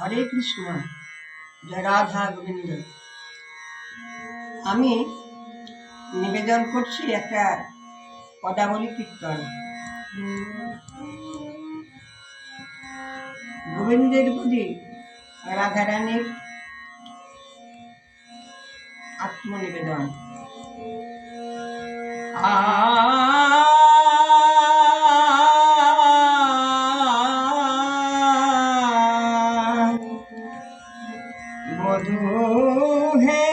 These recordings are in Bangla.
হরে কৃষ্ণ, জয় রাধা গোবিন্দ। আমি নিবেদন করছি একটা পদাবলী কীর্তন। গোবিন্দের প্রতি রাধারানীর আত্মনিবেদন। আ মধু হে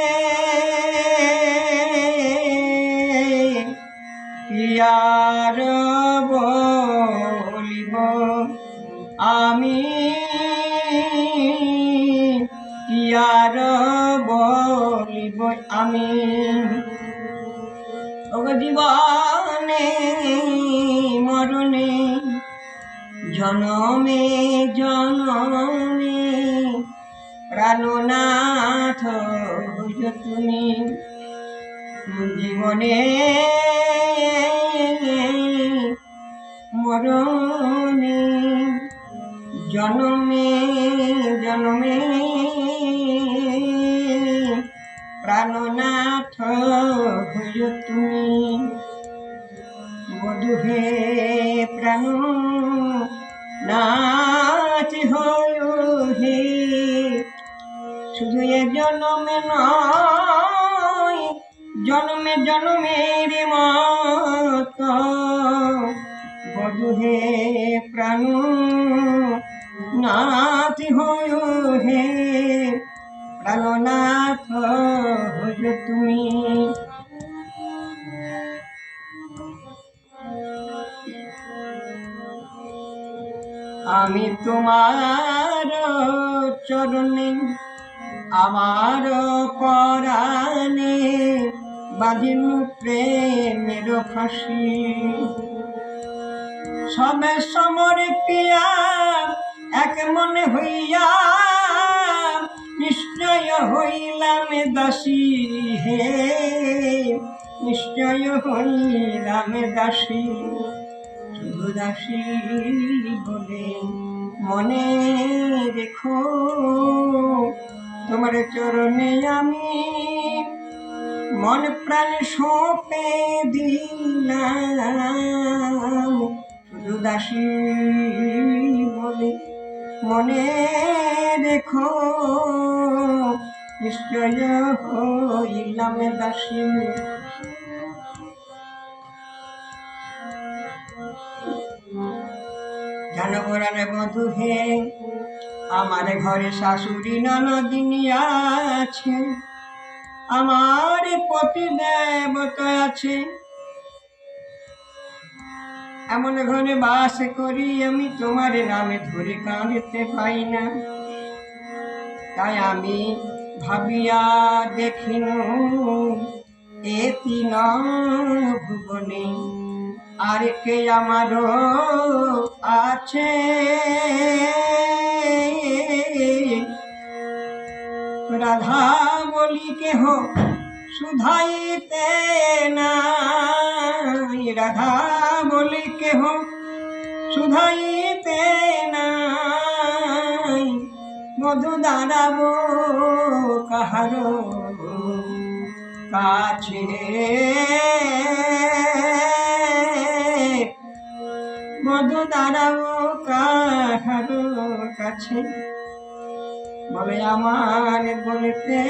পিয়ার বলিব আমি পিয়ার বলিব আমি। জীবনে মরণে জনমে জনমে প্রাণনাথ তুমি। জীবনে মরণে জনমে জনমে। প্রাণনাথ হইল তুমি। মধুহে প্রাণ নাচ নয় জন্মে জন্মের মত বধুহে প্রাণ নাথ হয় হে। প্রাণনাথ হইল তুমি। আমি তোমার চরণে আমার পরাণে বাঁধিন প্রেমের ফাঁসি। সবে সমরে পিয়া এক মনে হইয়া নিশ্চয় হইলাম দাসী হে। নিশ্চয় হইলাম দাসী, শুধু দাসী বলে মনে রেখো। তোমার চরণে আমি মন প্রাণ সঁপে দিলাম। শুধু দাসী বলে মনে রেখো, নিশ্চয় হইলাম দাসী। জানবরানে বধু হে আমার ঘরে শাশুড়ি ননদিনী আছে, আমার পতি দেবতা আছে। এমন ঘরে বাস করি আমি, তোমার নামে ধরে কাঁদতে পাই না। তাই আমি ভাবিয়া দেখিন, এ তিন ভুবনে আর কে আমারও আছে। রাধা বলি কেহ সুধাইতে না রাধা বলি কেহ সুধাইতে নাই। মধু দাঁড়াবো কাহারো কাছে। মধু দাঁড়াবো কাহারো কাছে। বলে আমার বলতে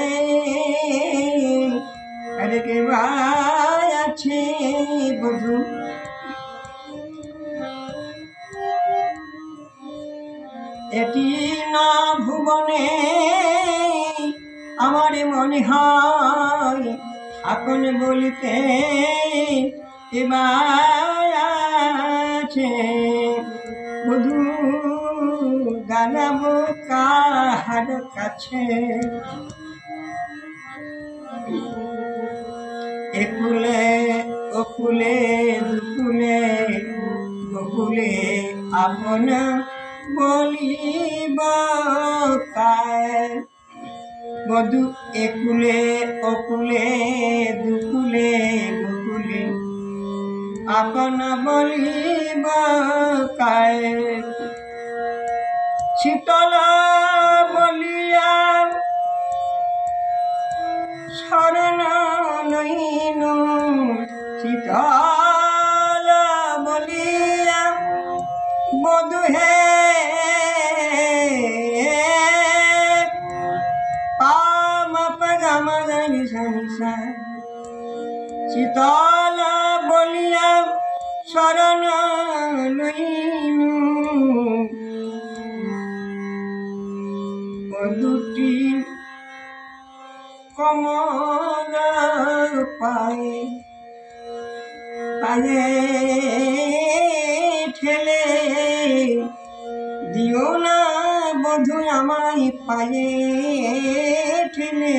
কে ভাই আছে বধু? এটি না ভুবনে আমার মনে হয় এখন বলতে এবার আছে। বধু গানাবো কাহার কাছে। একুলে ওকুলে দুকুলে গোকুলে আপন বলিব কায় মধু একুলে ওকুলে দুকুলে গোকুলে আপন বলিবাকায় শীতল বলিয়া শরণ নইন শীতল বলিয়া বধুহে পাম পগম গনি সংসার শীতল শরণ লইনু ও দুটি কমল পায়ে পায়ে ঠেলে দিও না বধু আমায় পায়ে ঠেলে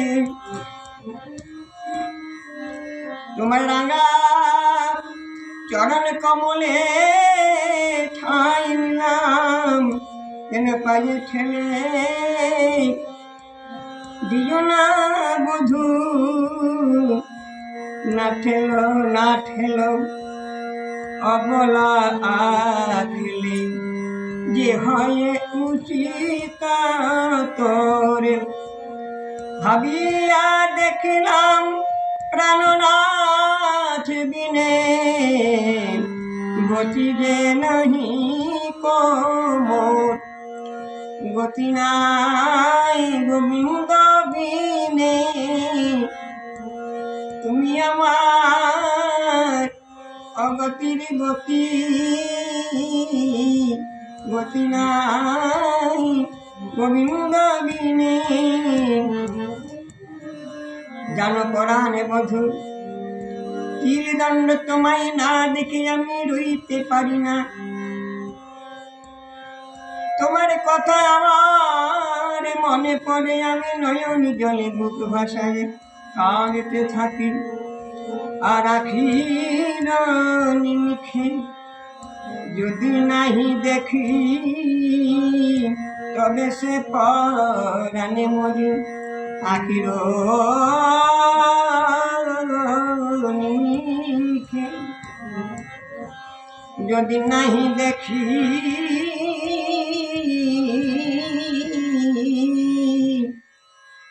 তোমার রাঙা চরণ কমলে ঠাই নিলাম কেন পায়ে ঠেলে? দিও না বধু, না ঠেলো না ঠেলো। অবলা আখলি যে হয় উচিত তোরে, ভাবিয়া দেখলাম প্রাণনাথ বিনে গতি যে নাহি কোমর গতি নাই গোবিন্দ বিনে। তুমি আমার অগতির গতি। গতি নাই গোবিন্দ বিনে। জানো পরাণে বধু। তীর দণ্ড তোমায় না দেখে আমি রইতে পারি না। তোমার কথা আমার মনে পড়ে, আমি নয়ন জলে বুক ভাসায় কাঁদতে থাকি। আর নিমিখে যদি নাহি দেখি, তবে সে পরাণে মরি। আখির যদি নাহি দেখি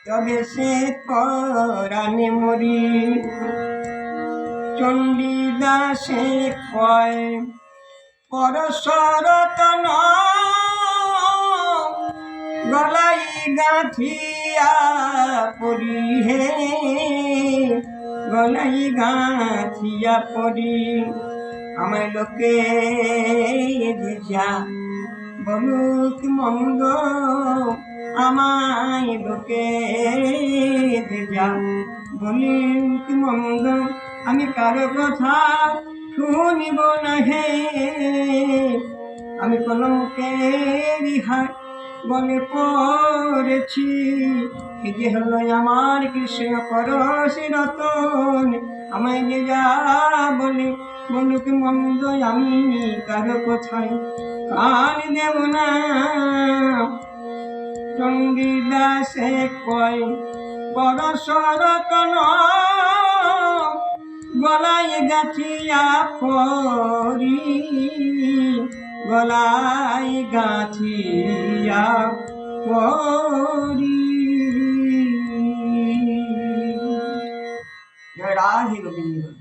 তবে সে পরাণে মরি। চণ্ডীদাসে কয় পরশরতন গলাই গলাই গাঁথিয়া পরি আমার লোকে দিশা বলুক মন্দ, আমায় লোকে যা বলুক মন্দ, আমি কারও কথা শুনিব না হে আমি কলঙ্কের হাট বলে পড়েছি। যে হলো আমার কৃষ্ণ পরশ রতন। আমায় যে যা বলে বলুক মন্দ আমি কারও কোথায় কান দেব না। চণ্ডীদাসে কয় পরশরতন গলায় গাছিয়া পরি। গলায় গাছিয়া পরি। জয় রাধে গোবিন্দ।